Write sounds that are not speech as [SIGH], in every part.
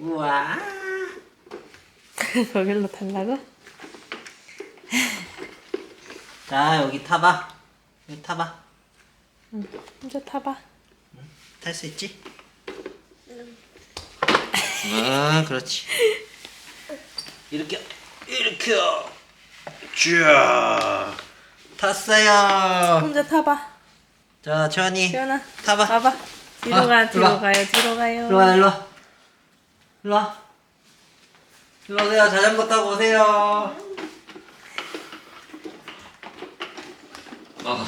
우와. [LAUGHS] 거길로 달라고? 자 여기 타봐. 여기 타봐. 혼자 타봐. 탈 수 있지? 아 그렇지. 이렇게 이렇게 쭉 탔어요. 혼자 타봐. 자 채원이 지연아, 타봐. 봐봐. 뒤로 아, 가, 뒤로 와. 가요, 뒤로 가요. 일로 와 일로 와. 일로 와. 일로 오세요. 자전거 타고 오세요. 어.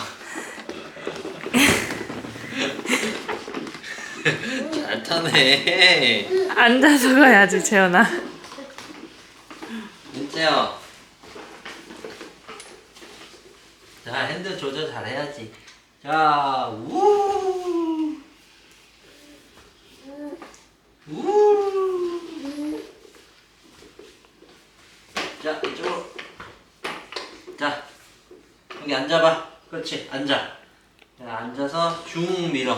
[LAUGHS] 잘 타네. 앉아서 가야지, 재현아. 진짜요. 자 핸들 조절 잘 해야지. 자 우. 우. 자 이쪽으로. 자 여기 앉아봐. 그렇지 앉아. 자 앉아서 쭉 밀어.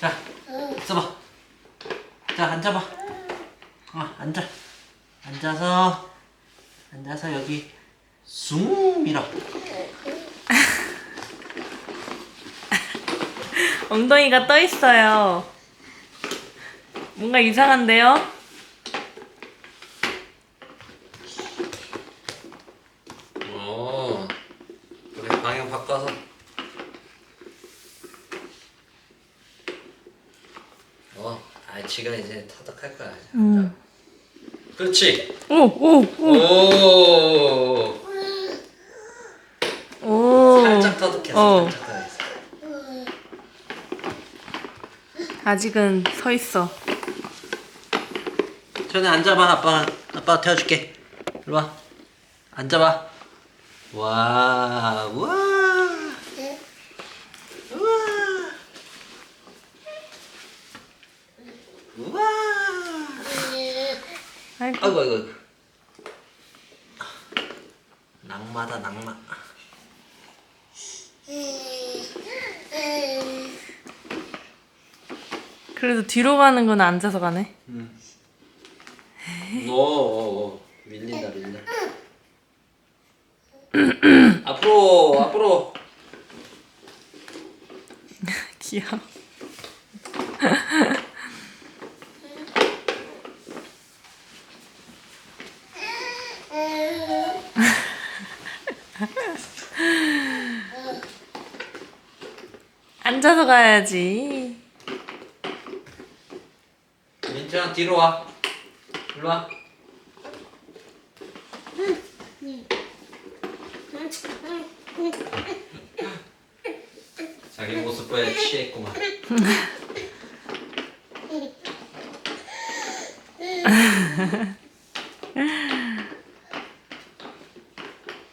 자 써봐. 자 앉아봐. 어 앉아. 앉아서 앉아서 여기 쑥 밀어. [LAUGHS] 엉덩이가 떠 있어요. 뭔가 이상한데요? 어. 우리 방향 바꿔서. 어, 아 지가 이제 터득할 거야. 음. 그렇지. 오, 오, 오, 오. 오. 살짝 터득했어. 어. 살짝 터득했어. 아직은 서 있어. 전에 앉아봐. 아빠 아빠 태워줄게. 이리 와. 앉아봐. 와, 와. 우와. 아이고. 아이고 아이고. 낙마다 낙마. 그래도 뒤로 가는 건 앉아서 가네. 오, 오, 오. 밀린다 밀린다. [CLEARS THROAT] 앞으로 앞으로. [LAUGHS] 귀여워. 앉아서 가야지. 민철아 뒤로 와. 일로 와. 자기 모습 보여 취했구만. [LAUGHS]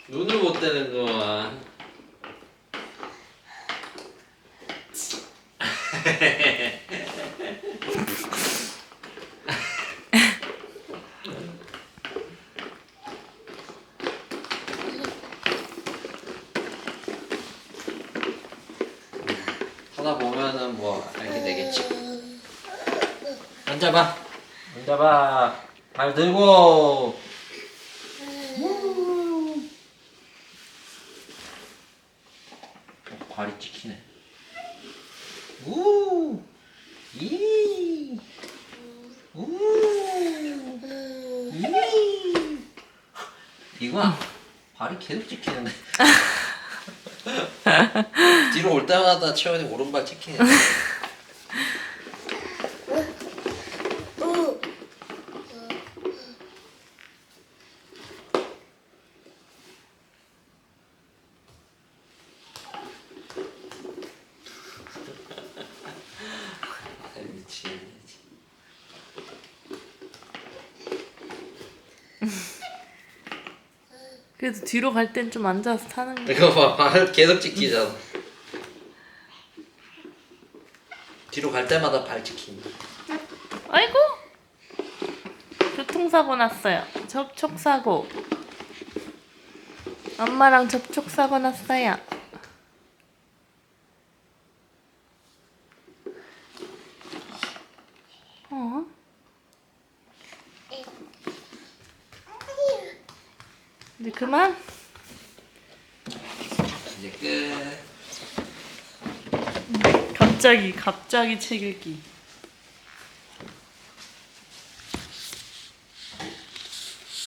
눈을 못 떼는구만. 하다 보면은 뭐 알게 되겠지. 앉아봐. 앉아봐. 발 들고. 어, 발이 찍히네. 우. 이. 우. 이. 이거 발이 계속 찍히는데. [LAUGHS] 뒤로 올 때마다 채원이 오른발 찍히네. 아, 미치겠네. 그래도 뒤로 갈 땐 좀 앉아서 타는 게. 이거 봐, 발 [LAUGHS] 계속 찍히잖아. 뒤로 갈 때마다 발 찍힌다. 아이고! 교통사고 났어요. 접촉사고. 엄마랑 접촉사고 났어요. 어? 이제 그만. 이제 끝. 갑자기 갑자기 책 읽기.